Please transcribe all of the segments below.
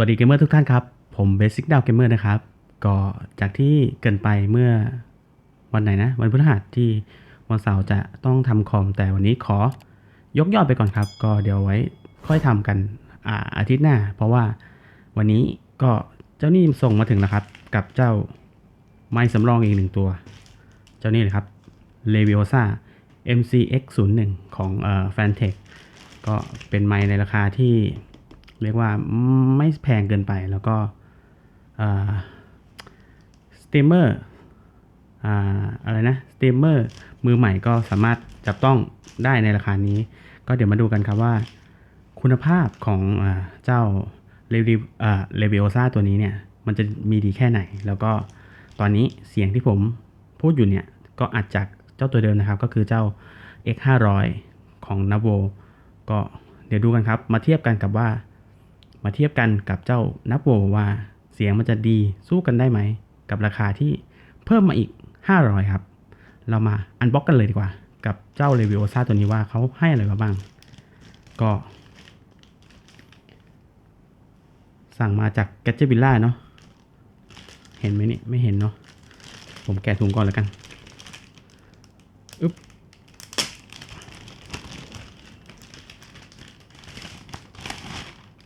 วัสดีเกมเมอร์ทุกท่านครับ ผมเบสิกดาวเกมเมอร์นะครับ ก็จากที่เกินไปเมื่อวันไหนนะ วันพฤหัสที่วันเสาร์จะต้องทำคอม แต่วันนี้ขอยกยอดไปก่อนครับ ก็เดี๋ยวไว้ค่อยทำกันอ่าอาทิตย์หน้า เพราะว่าวันนี้ก็เจ้านี่ส่งมาถึงแล้วครับ กับเจ้าไม้สำรองอีกหนึ่งตัว เจ้านี่เลยครับ l e v i o s a MCX01 ของเอ่อ Fantech ก็เป็นไม้ในราคาที่ เรียกว่าไม่แพงเกินไปแล้วก็สเตมเมอร์อะไรนะสเตมเมอร์มือใหม่ก็สามารถจับต้องได้ในราคานี้ ก็เดี๋ยวมาดูกันครับว่า คุณภาพของอเจ้าเรเรวิโอซาตัวนี้เนี่ย มันจะมีดีแค่ไหน แล้วก็ตอนนี้เสียงที่ผมพูดอยู่เนี่ย ก็อัดจากเจ้าตัวเดิมนะครับ ก็คือเจ้า X 5 0 0 ของ n a v o ก็เดี๋ยวดูกันครับ มาเทียบกันกับว่า มาเทียบกันกับเจ้านับโวว่า เสียงมันจะดีสู้กันได้ไหม กับราคาที่เพิ่มมาอีก 500 ครับ เรามาอันบ็อกกันเลยดีกว่า กับเจ้า r e v i o s a ตัวนี้ว่าเขาให้อะไรมาบ้าง ก็ สั่งมาจาก g a d g e t v i l l a เนาะเห็นไหมนี่ไม่เห็นเนาะผมแกะถุงก่อนแล้วกันอึ๊บ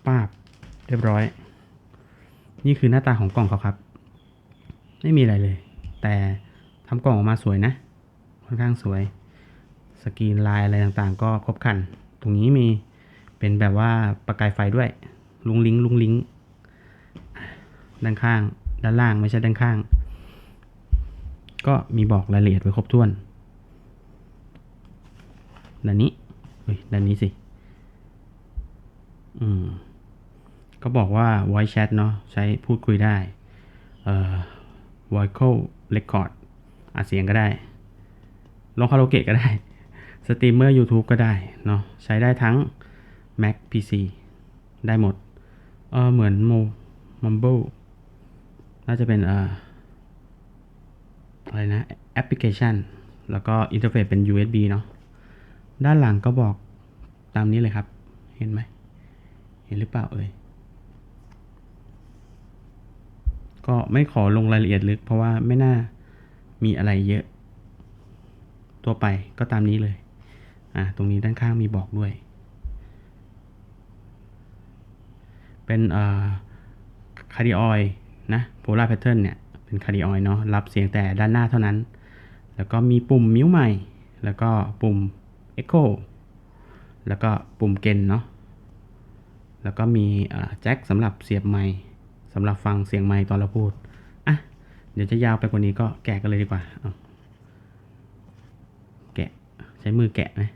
ป้าบ รียบร้อย นี่คือหน้าตาของกล่องเขาครับ ไม่มีอะไรเลย แต่ทำกล่องออกมาสวยนะ ค่อนข้างสวย สกรีนลายอะไรต่างๆ ก็ครบครัน ตรงนี้มีเป็นแบบว่าประกายไฟด้วย ลุงลิงลุงลิงด้านข้าง ด้านล่างไม่ใช่ด้านข้าง ก็มีบอกรายละเอียดไว้ครบถ้วนด้านนี้เฮ้ยด้านนี้สิ อืม ก็บอกว่า voice chat เนาะใช้พูดคุยได้เอ่อ vocal record อัดเสียงก็ได้ลงคาราโอเกะก็ได้สตรีมเมอร์ YouTube ก็ได้เนาะใช้ได้ทั้ง Mac PC ได้หมดเออเหมือนโม Mumble น่าจะเป็นเอ่ออะไรนะแอปพลิเคชัน แล้วก็อินเทอร์เฟซเป็น USB เนาะด้านหลังก็บอกตามนี้เลยครับ เห็นไหม เห็นหรือเปล่าเอ่ย ก็ไม่ขอลงรายละเอียดลึก เพราะว่าไม่น่ามีอะไรเยอะ ตัวไปก็ตามนี้เลย อ่าตรงนี้ด้านข้างมีบอกด้วย เป็นเอ่อคาร์ดิออยนะโพลาร์แพทเทิร์นเนี่ย เป็นคาร์ดิออยเนาะรับเสียงแต่ด้านหน้าเท่านั้น แล้วก็มีปุ่มมิวใหม่ แล้วก็ปุ่ม Echo แล้วก็ปุ่มเกนเนาะแล้วก็มีแจ็คสำหรับเสียบไมค์ สำหรับฟังเสียงไมค์ตอนเราพูด อะ เดี๋ยวจะยาวไปกว่านี้ก็แกะกันเลยดีกว่าเอาแกะ ใช้มือแกะนะ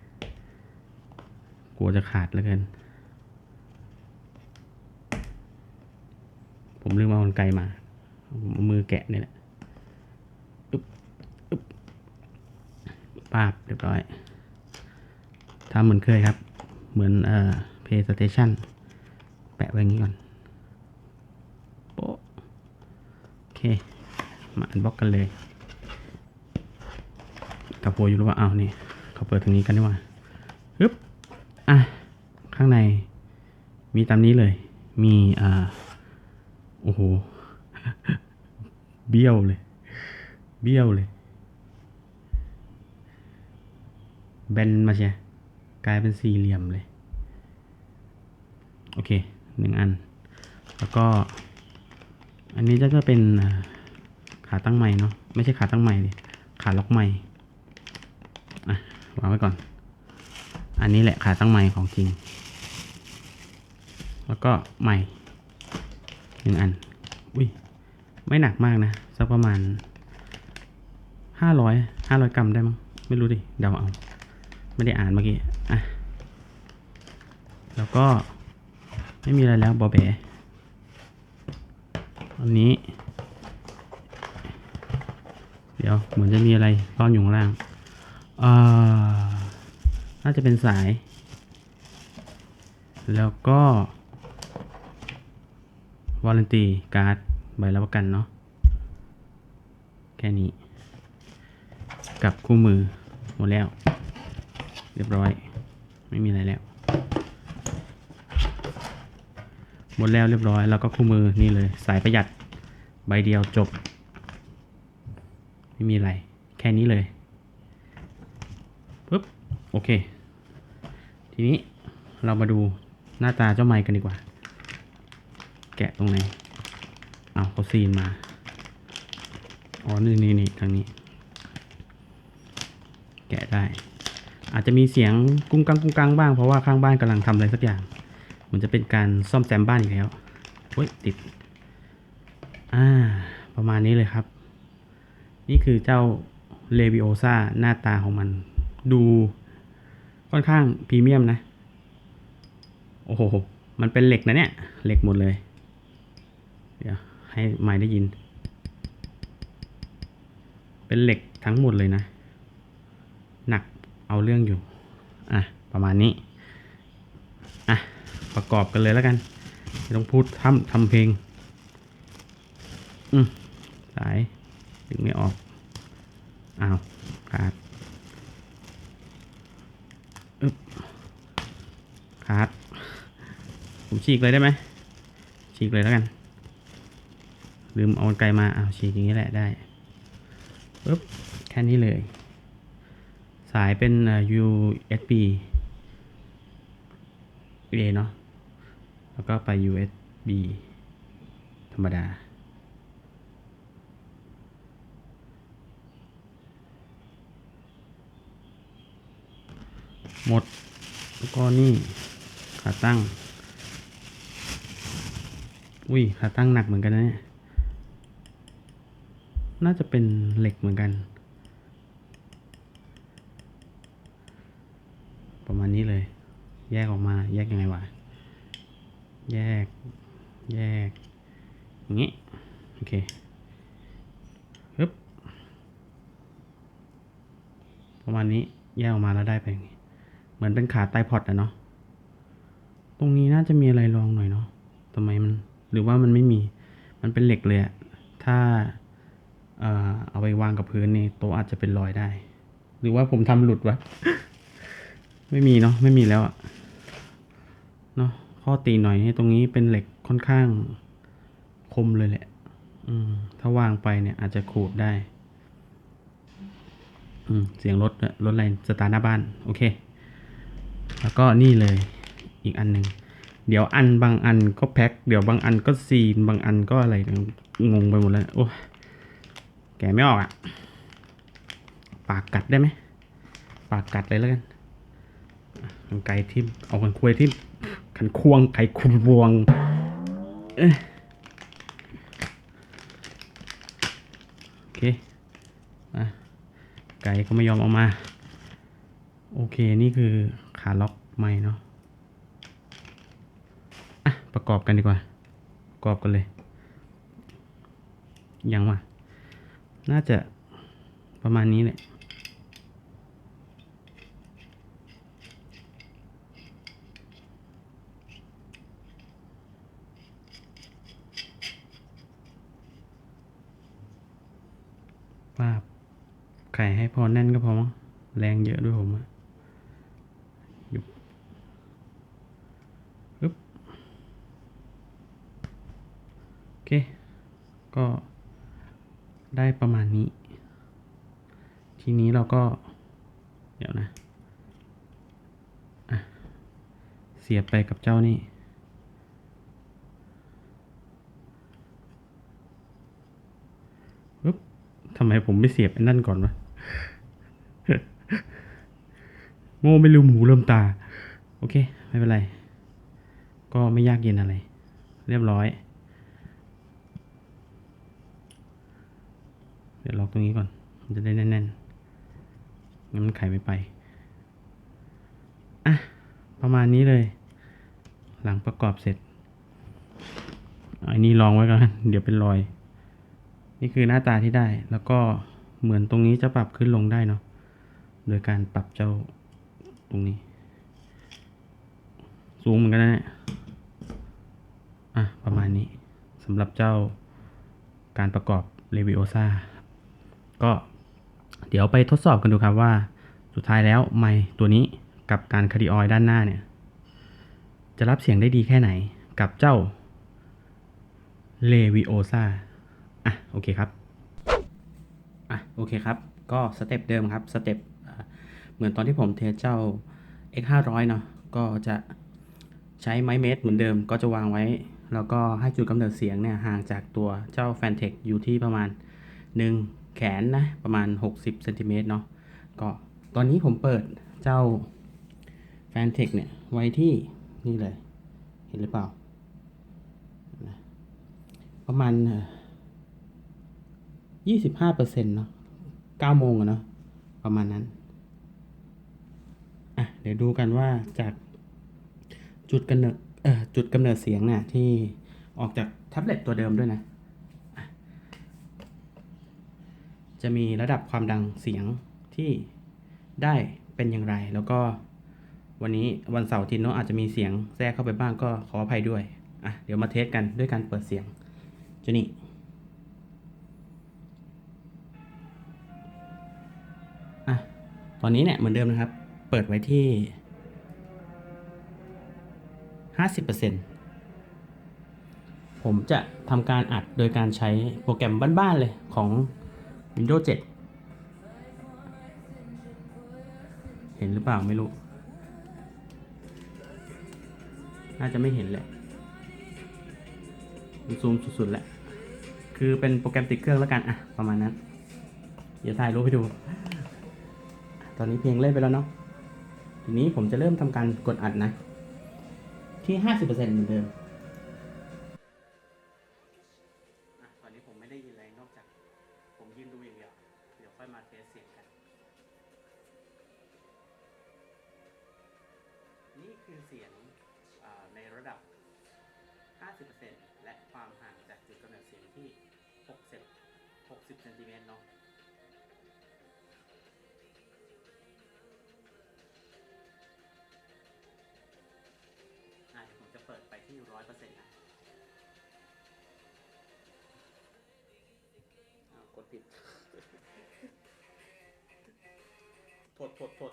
กลัวจะขาดเลือเกินผมลืมเอากรรไกรมาผมเอามือแกะนี่แหละอึ๊บอึ๊บปาบเรียบร้อยทำเหมือนเคยครับ เหมือนเอ่อ PlayStation แปะไว้อย่างนี้ก่อน โป๊ะโอเค มาอันบล็อกกันเลยกับโปอยู่หรือว่าเอานี่เขาเปิดทางนี้กันดีกว่าฮึบอะ ข้างในมีตามนี้เลย มีอ่าโอ้โห เบี้ยวเลย เบี้ยวเลยแบนมาใช่กลายเป็นสี่เหลี่ยมเลย โอเคหนึ่งอัน แล้วก็ อันนี้จะจะเป็นขาตั้งไม้เนาะไม่ใช่ขาตั้งไม้ดิขาล็อกไม้อะวางไว้ก่อน อันนี้แหละขาตั้งไม้ของจริง แล้วก็ไม้หนึ่งอัน อุ้ยไม่หนักมากนะสักประมาณห้าร้อยห้าร้อยกรัมได้มั้งไม่รู้ดิเดาเอา ไม่ได้อ่านเมื่อกี้อะแล้วก็ไม่มีอะไรแล้วบอแบ อันนี้ เดี๋ยวเหมือนจะมีอะไรซ่อนอยู่ข้างล่างอ่าน่าจะเป็นสาย แล้วก็วารันตีการ์ดใบรับประกันเนาะแค่นี้ กับคู่มือหมดแล้ว เรียบร้อย ไม่มีอะไรแล้ว หมดแล้วเรียบร้อย แล้วก็คู่มือนี่เลย สายประหยัดใบเดียวจบ ไม่มีอะไร แค่นี้เลยปุ๊บโอเค ทีนี้เรามาดูหน้าตาเจ้าไม้กันดีกว่า แกะตรงไหนเอาเขาซีนมา อ๋อ นี่นี่นี่ทางนี้ แกะได้ อาจจะมีเสียงกุ้งกังกุ้งกังบ้างเพราะว่าข้างบ้านกำลังทำอะไรสักอย่าง มันจะเป็นการซ่อมแซมบ้านอีกแล้วเฮ้ยติด อ่า ประมาณนี้เลยครับ นี่คือเจ้าเลวิโอซาหน้าตาของมัน ดูค่อนข้างพรีเมียมนะ โอ้โห มันเป็นเหล็กนะเนี่ย เหล็กหมดเลย เดี๋ยว ให้ไม้ได้ยิน เป็นเหล็กทั้งหมดเลยนะ หนักเอาเรื่องอยู่ อะ ประมาณนี้ อะ ประกอบกันเลยแล้วกันไม่ต้องพูดทำทำเพลง อืมสายดึงไม่ออก อ้าวขาดอึ๊บขาดผมฉีกเลยได้ไหมฉีกเลยแล้วกัน ลืมเอากรรไกรมาอ้าวฉีกอย่างนี้แหละได้ปึ๊บแค่นี้เลย สายเป็น USB A เนาะ แล้วก็ไป USB ธรรมดา หมด แล้วก็นี่ขาตั้ง อุ้ยขาตั้งหนักเหมือนกันนะเนี่ยน่าจะเป็นเหล็กเหมือนกัน ประมาณนี้เลย แยกออกมา แยกยังไงวะ แยก แยก อย่างนี้ โอเคฮึบประมาณนี้ แยกออกมาแล้วได้ไปอย่างนี้เหมือนเป็นขาไตพอดอะเนาะ ตรงนี้น่าจะมีอะไรรองหน่อยเนาะทำไมมัน หรือว่ามันไม่มี มันเป็นเหล็กเลยอะถ้าเอ่อเอาไปวางกับพื้นนี่โต๊ะอาจจะเป็นรอยได้ หรือว่าผมทำหลุดวะ ไม่มีเนาะ ไม่มีแล้วอะเนาะ ข้อตีหน่อยให้ตรงนี้เป็นเหล็กค่อนข้างคมเลยแหละอืมถ้าวางไปเนี่ยอาจจะขูดได้อืมเสียงรถด้วยรถอะไรสตาร์หน้าบ้าน โอเค แล้วก็นี่เลยอีกอันหนึ่ง เดี๋ยวอันบางอันก็แพ็ค เดี๋ยวบางอันก็ซีน บางอันก็อะไร งงไปหมดแล้ว โอ้ แกไม่ออกอะปากกัดได้ไหม ปากกัดเลยแล้วกันกันไกรทิ่ม เอากันควยทิ่ม ขันควงไขคุบวงเอโอเคอะไก่ก็ไม่ยอมออกมา โอเคนี่คือขาล็อกไม้เนาะอะประกอบกันดีกว่า ประกอบกันเลย ยังวะน่าจะประมาณนี้แหละ ว่าบ ไข่ให้พอแน่นก็พอมั้งแรงเยอะด้วยผมอะหยุบปึ๊บโอเค ก็ได้ประมาณนี้ ทีนี้เราก็ เดี๋ยวนะ อะ เสียบไปกับเจ้านี่ ปึ๊บ ทำไมผมไม่เสียบไอ้นั่นก่อนวะโง่ไม่ลืมหูลืมตา โอเค ไม่เป็นไร ก็ไม่ยากเย็นอะไร เรียบร้อย เดี๋ยวล็อกตรงนี้ก่อน มันจะได้แน่นๆงั้นมันไขไม่ไป อะ ประมาณนี้เลย หลังประกอบเสร็จเอาอันนี้ลองไว้ก่อน เดี๋ยวเป็นรอย นี่คือหน้าตาที่ได้ แล้วก็เหมือนตรงนี้จะปรับขึ้นลงได้เนาะ โดยการปรับเจ้าตรงนี้ สูงเหมือนกันนะเนี่ยอะ ประมาณนี้สำหรับเจ้าการประกอบ r e v i o s a ก็เดี๋ยวไปทดสอบกันดูครับว่าสุดท้ายแล้วไมค์ตัวนี้กับการคาร์ดิออยด้านหน้าเนี่ย จะรับเสียงได้ดีแค่ไหนกับเจ้าเลวิโอซา อะโอเคครับอะโอเคครับ ก็สเต็ปเดิมครับสเต็ปเหมือนตอนที่ผมเทสเจ้า X 5 0 0เนาะก็จะใช้ไม้เมตรเหมือนเดิมก็จะวางไว้ แล้วก็ให้จุดกำเนิดเสียงเนี่ยห่างจากตัวเจ้า f a n t e c อยู่ที่ประมาณ 1 แขนนะประมาณ 60เซนติเมตรเนาะก็ตอนนี้ผมเปิดเจ้า f a n t e c เนี่ยไว้ที่นี่เลย เห็นหรือเปล่า ประมาณ ยี่สิบห้าเปอร์เซ็นต์เนาะเก้าโมงอะเนาะประมาณนั้น อะ เดี๋ยวดูกันว่าจากจุดกำเนิดเอ่อจุดกำเนิดเสียงเนี่ยที่ออกจากแท็บเล็ตตัวเดิมด้วยนะ จะมีระดับความดังเสียงที่ได้เป็นอย่างไร แล้วก็วันนี้วันเสาร์ทิตย์เนะอาจจะมีเสียงแทรกเข้าไปบ้างก็ขออภัยด้วย อะ เดี๋ยวมาเทสกันด้วยการเปิดเสียงจะนี่ อนนี้เนี่ยเหมือนเดิมนะครับ เปิดไว้ที่ 50%ผมจะทำการอัดโดยการใช้โปรแกรมบ้านๆเลยของ Windows 7 เห็นหรือเปล่าไม่รู้ น่าจะไม่เห็นแหละซูมสุดๆแหละ คือเป็นโปรแกรมติดเครื่องแล้วกัน อะ ประมาณนั้น เดี๋ยวถ่ายรูปให้ดู ตอนนี้เพลงเล่นไปแล้วเนาะทีนี้ผมจะเริ่มทำการกดอัดนะ ที่ 50%เหมือนเดิม กดผิดถดถดถด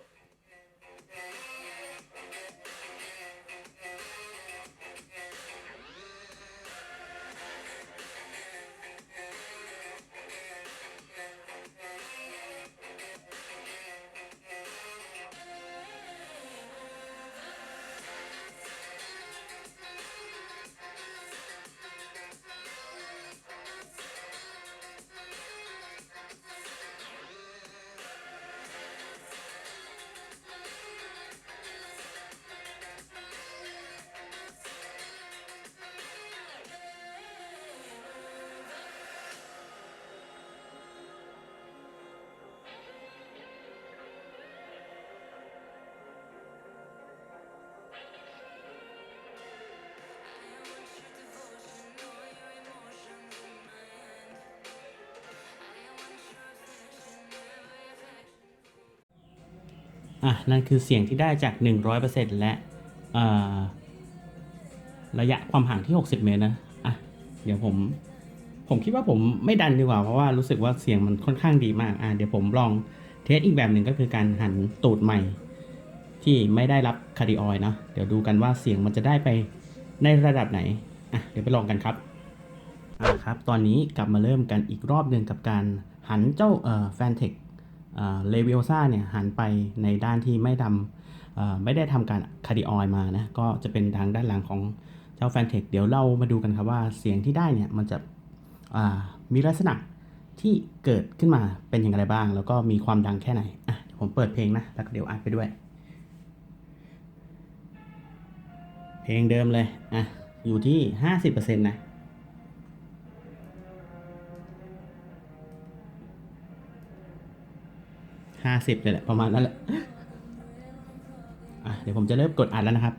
อะนั่นคือเสียงที่ได้จาก 100%และเอ่อระยะความห่างที่ 60 เมตรนะอะเดี๋ยวผม ผมคิดว่าผมไม่ดันดีกว่า เพราะว่ารู้สึกว่าเสียงมันค่อนข้างดีมากอะเดี๋ยวผมลองเทสอีกแบบหนึ่งก็คือการหันตูดใหม่ ที่ไม่ได้รับคาร์ดิออยเนาะเดี๋ยวดูกันว่าเสียงมันจะได้ไปในระดับไหนอะเดี๋ยวไปลองกันครับอ่าครับ ตอนนี้กลับมาเริ่มกันอีกรอบหนึ่งกับการหันเจ้าเอ่อแฟนเทค เลเวลซ่าเนี่ยหันไปในด้านที่ไม่ทำไม่ได้ทำการคาร์ดิออยมานะก็จะเป็นทางด้านหลังของเจ้าแฟนเทคเดี๋ยวเรามาดูกันครับว่าเสียงที่ได้เนี่ยมันจะมีลักษณะที่เกิดขึ้นมาเป็นอย่างไรบ้าง แล้วก็มีความดังแค่ไหนอะเดี๋ยวผมเปิดเพลงนะแล้วเดี๋ยวอัดไปด้วย เพลงเดิมเลยอะอยู่ที่ 50%นะ ห้าสิบเลยแหละประมาณนั้นแหละอะเดี๋ยวผมจะเริ่มกดอัดแล้วนะครับ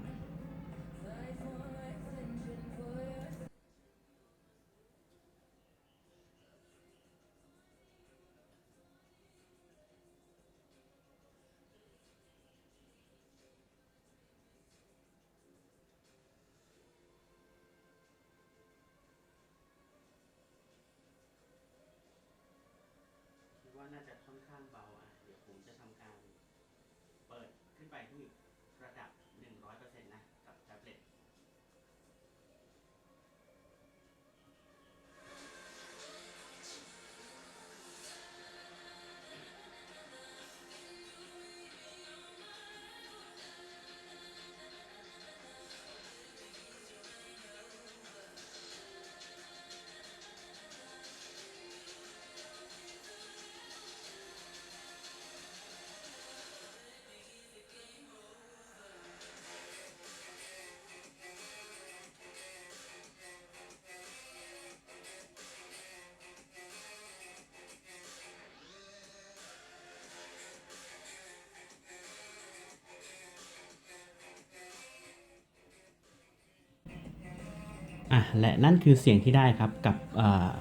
อะและนั่นคือเสียงที่ได้ครับกับ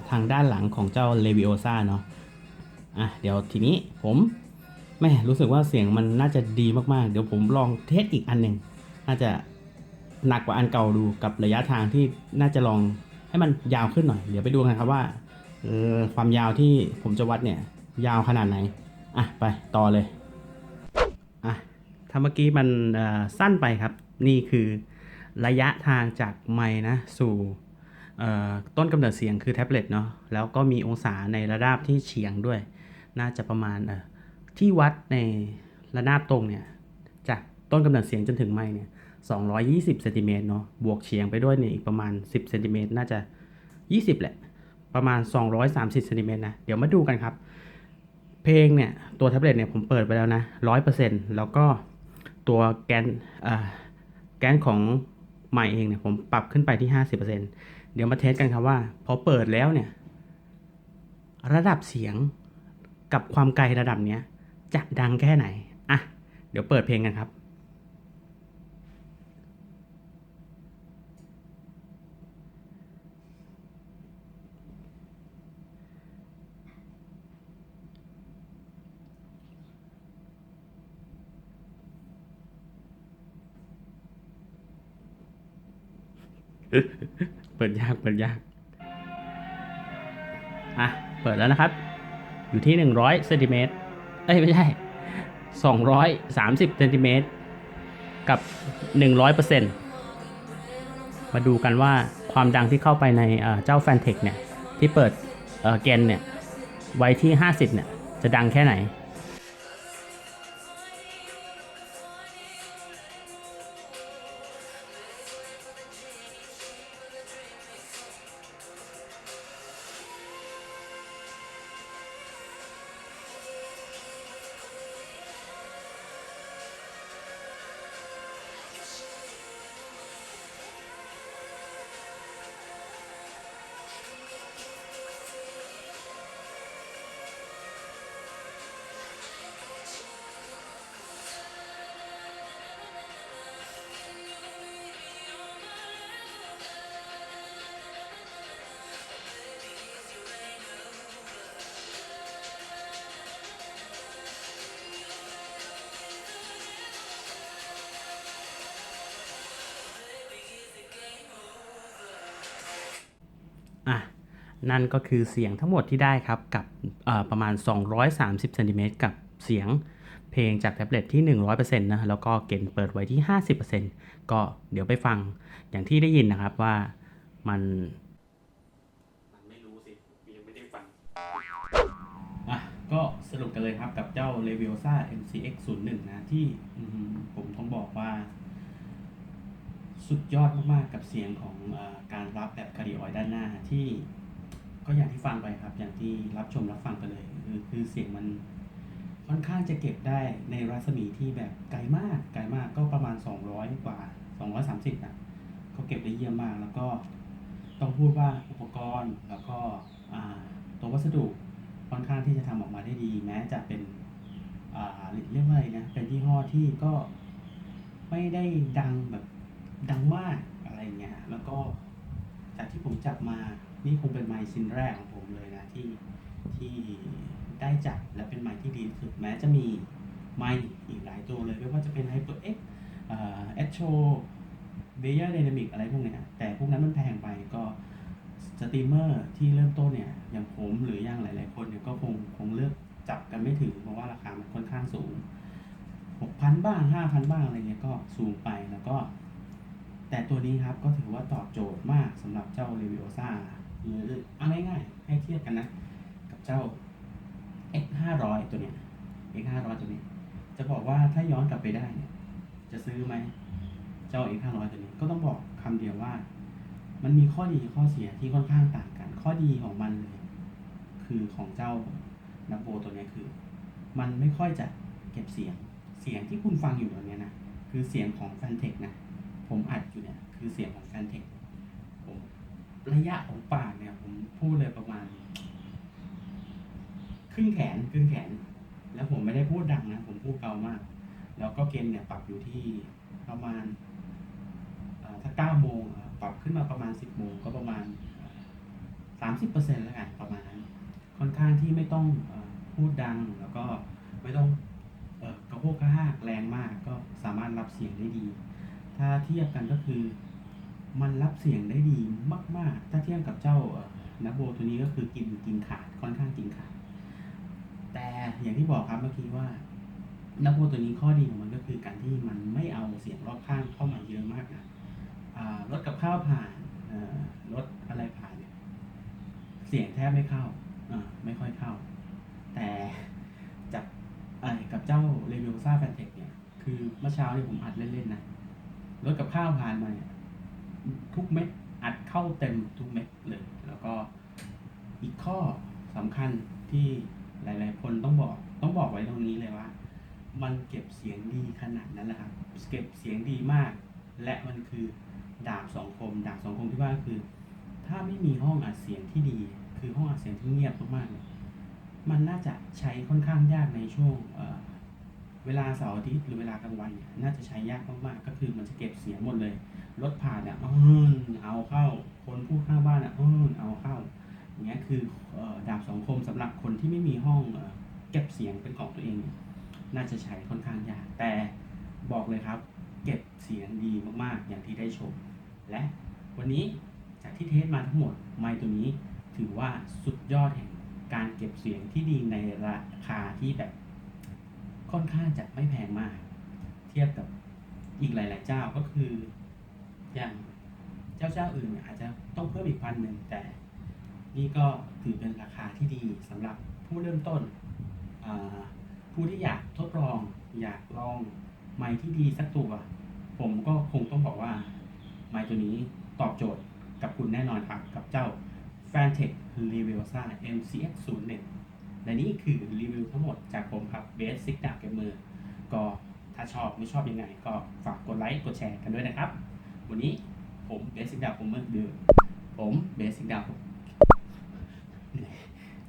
ทางด้านหลังของเจ้า Leviosa เนาะอะเดี๋ยวทีนี้ผมแม่รู้สึกว่าเสียงมันน่าจะดีมากๆ เดี๋ยวผมลองเทสอีกอันหนึ่งน่าจะหนักกว่าอันเก่าดูกับระยะทางที่น่าจะลองให้มันยาวขึ้นหน่อย เดี๋ยวไปดูกันครับว่าความยาวที่ผมจะวัดเนี่ยยาวขนาดไหน อะไปต่อเลย อะถ้าเมื่อกี้มันสั้นไปครับ นี่คือ ระยะทางจากไมค์นะสู่ต้นกำเนิดเสียงคือแท็บเล็ตเนาะแล้วก็มีองศาในระดับที่เฉียงด้วย น่าจะประมาณที่วัดในระนาบตรงเนี่ยจากต้นกำเนิดเสียงจนถึงไมค์เนี่ย220เซนติเมตรเนาะบวกเฉียงไปด้วยเนี่ยอีกประมาณ 10เซนติเมตรน่าจะ 20 แหละ ประมาณ 230เซนติเมตรนะเดี๋ยวมาดูกันครับ เพลงเนี่ย ตัวแท็บเล็ตเนี่ยผมเปิดไปแล้วนะ 100%แล้วก็ตัวแกนแกนของ ใหม่เองเนี่ยผมปรับขึ้นไปที่ 50%เดี๋ยวมาเทสกันครับว่า พอเปิดแล้วเนี่ย ระดับเสียงกับความไกลระดับเนี้ยจะดังแค่ไหน อะ เดี๋ยวเปิดเพลงกันครับ เปิดยากเปิดยาก อะ เปิดแล้วนะครับ อยู่ที่ 100เซนติเมตรเอ้ย ไม่ใช่ 230เซนติเมตรกับ 100เปอร์เซ็นต์มาดูกันว่าความดังที่เข้าไปในเจ้าแฟนเทคเนี่ย ที่เปิดเอ่อเกนเนี่ย ไว้ที่ 50 เนี่ย จะดังแค่ไหน นั่นก็คือเสียงทั้งหมดที่ได้ครับกับเอ่อประมาณ 230เซนติเมตรกับเสียงเพลงจากแท็บเล็ตที่ 100%นะแล้วก็เกณฑ์เปิดไว้ที่ 50%ก็เดี๋ยวไปฟังอย่างที่ได้ยินนะครับว่ามันมันไม่รู้สิยังไม่ได้ฟังอะก็สรุปกันเลยครับกับเจ้า Leviosa MCX 01นะที่ผมต้องบอกว่า สุดยอดมากๆกับเสียงของอการรับแบบคาร์ดิออยด้านหน้าที่ ก็อย่างที่ฟังไปครับ อย่างที่รับชมรับฟังไปเลย คือคือเสียงมันค่อนข้างจะเก็บได้ในรัศมีที่แบบไกลมากไกลมากก็ประมาณ 200 กว่า 230นะก็เก็บได้เยี่ยมมากแล้วก็ต้องพูดว่าอุปกรณ์แล้วก็ตัววัสดุค่อนข้างที่จะทำออกมาได้ดี แม้จะเป็นเรียกว่าอะไรนะเป็นยี่ห้อที่ก็ไม่ได้ดังแบบดังมากอะไรเงี้ยแล้วก็จากที่ผมจับมา นี่คงเป็นไมค์ชิ้นแรกของผมเลยนะที่ที่ได้จับและเป็นไมค์ที่ดีสุดแม้จะมีไมค์อีกหลายตัวเลยไม่ว่าจะเป็น HyperX เอ่อ Echo b e y e r Dynamic อะไรพวกเนี้ยแต่พวกนั้นมันแพงไปก็สตรีมเมอร์ที่เริ่มต้นเนี่ยอย่างผมหรืออย่างหลาย ๆ คนเนี่ยก็คงคงเลือกจับกันไม่ถึงเพราะว่าราคามันค่อนข้างสูง 6,000 บ้าง 5,000 บ้างอะไรเงี้ยก็สูงไปแล้วก็ แต่ตัวนี้ครับก็ถือว่าตอบโจทย์มากสำหรับเจ้า Leviosa หรือเอาง่ายๆให้เทียบกันนะ กับเจ้า X 5 0 0ตัวเนี้ย X 5 0 0ตัวนี้ จะบอกว่าถ้าย้อนกลับไปได้เนี่ย จะซื้อไหม เจ้า X 5 0 0ตัวนี้ ก็ต้องบอกคำเดียวว่า มันมีข้อดีข้อเสียที่ค่อนข้างต่างกัน ข้อดีของมันเลย คือของเจ้านับโบตัวนี้คือ มันไม่ค่อยจะเก็บเสียง เสียงที่คุณฟังอยู่ตอนนี้นะ คือเสียงของแฟนเทคนะ ผมอัดอยู่เนี่ย คือเสียงของแฟนเทค ระยะของปากเนี่ย ผมพูดเลยประมาณ ครึ่งแขนครึ่งแขน แล้วผมไม่ได้พูดดังนะ ผมพูดเบามาก แล้วก็เกณฑ์เนี่ย ปรับอยู่ที่ประมาณถ้าเก้าโมงปรับขึ้นมาประมาณสิบโมงก็ประมาณสามสิบเปอร์เซ็นต์แล้วกันประมาณนั้นค่อนข้างที่ไม่ต้องพูดดังแล้วก็ไม่ต้องกระโพกกระหากแรงมากก็สามารถรับเสียงได้ดี ถ้าเทียบกันก็คือ มันรับเสียงได้ดีมาก ๆ ถ้าเทียบกับเจ้านับโบตัวนี้ก็คือกินกินขาดค่อนข้างกินขาด แต่อย่างที่บอกครับเมื่อกี้ว่านับโบตัวนี้ข้อดีของมันก็คือการที่มันไม่เอาเสียงรอบข้างเข้ามาเยอะมากนะรถกับข้าวผ่านรถอะไรผ่านเนี่ยเสียงแทบไม่เข้าไม่ค่อยเข้า แต่จากกับเจ้าเรเวลซ่าแฟนเทคเนี่ยคือเมื่อเช้าเนี่ยผมอัดเล่นๆนะรถกับข้าวผ่านมาเนี่ย ทุกเม็ดอัดเข้าเต็มทุกเม็ดเลย แล้วก็อีกข้อสำคัญที่หลาย ๆ คนต้องบอกต้องบอกไว้ตรงนี้เลยว่า มันเก็บเสียงดีขนาดนั้นแหละครับเก็บเสียงดีมาก และมันคือดาบสองคม ดาบสองคมที่ว่าคือ ถ้าไม่มีห้องอัดเสียงที่ดี คือห้องอัดเสียงที่เงียบมากๆมันน่าจะใช้ค่อนข้างยากในช่วง เวลาเสาร์อาทิตย์หรือเวลากลางวันเนี่ยน่าจะใช้ยากมากๆ ก็คือมันจะเก็บเสียงหมดเลย รถผ่านเนี่ยอืมเอาเข้า คนพูดข้างบ้านอะอืมเอาเข้าอย่างเงี้ยคือดาบสองคมสำหรับคนที่ไม่มีห้องเก็บเสียงเป็นของตัวเองเนี่ยน่าจะใช้ค่อนข้างยากแต่บอกเลยครับ เก็บเสียงดีมากๆ อย่างที่ได้ชม และวันนี้จากที่เทสมาทั้งหมดไมค์ตัวนี้ถือว่าสุดยอดแห่งการเก็บเสียงที่ดีในราคาที่แบบ ค่อนข้างจะไม่แพงมาก เทียบกับอีกหลาย ๆ เจ้าก็คือ อย่างเจ้าเจ้าอื่นเนี่ยอาจจะต้องเพิ่มอีกพันหนึ่งแต่ นี่ก็ถือเป็นราคาที่ดีสำหรับผู้เริ่มต้น ผู้ที่อยากทดลอง อยากลองไมค์ที่ดีสักตัว ผมก็คงต้องบอกว่า ไมค์ตัวนี้ตอบโจทย์กับคุณแน่นอนครับ กับเจ้า f a n t e c h r e v i o s a MCX 0 1 และนี่คือรีวิวทั้งหมดจากผมครับเบสซิกดาบเกมเมอร์ก็ถ้าชอบไม่ชอบยังไง ก็ฝากกดไลค์กดแชร์กันด้วยนะครับ วันนี้ผมเบสซิกดาบผมเมอร์เดิมผมเบสซิกดาบ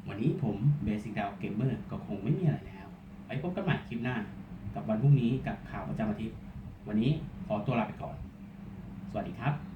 วันนี้ผมเบสิกดาวเกมเมอร์ก็คงไม่มีอะไรแล้วไปพบกันใหม่คลิปหน้า กับวันพรุ่งนี้กับข่าวประจำอาทิตย์ วันนี้ขอตัวลาไปก่อน สวัสดีครับ